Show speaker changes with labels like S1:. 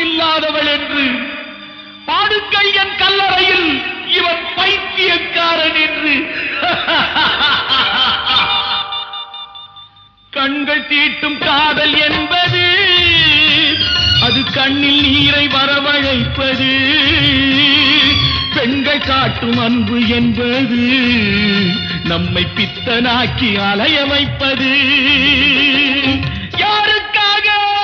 S1: இல்லாதவள் என்று. பாடுங்கள் என் கல்லறையில் இவன் பைத்தியக்காரன் என்று. கண்கள் தீட்டும் காதல் என்பது அது கண்ணில் நீரை வரவழைப்பது. பெண்கள் காட்டும் அன்பு என்பது நம்மை பித்தனாக்கி அலைய வைப்பது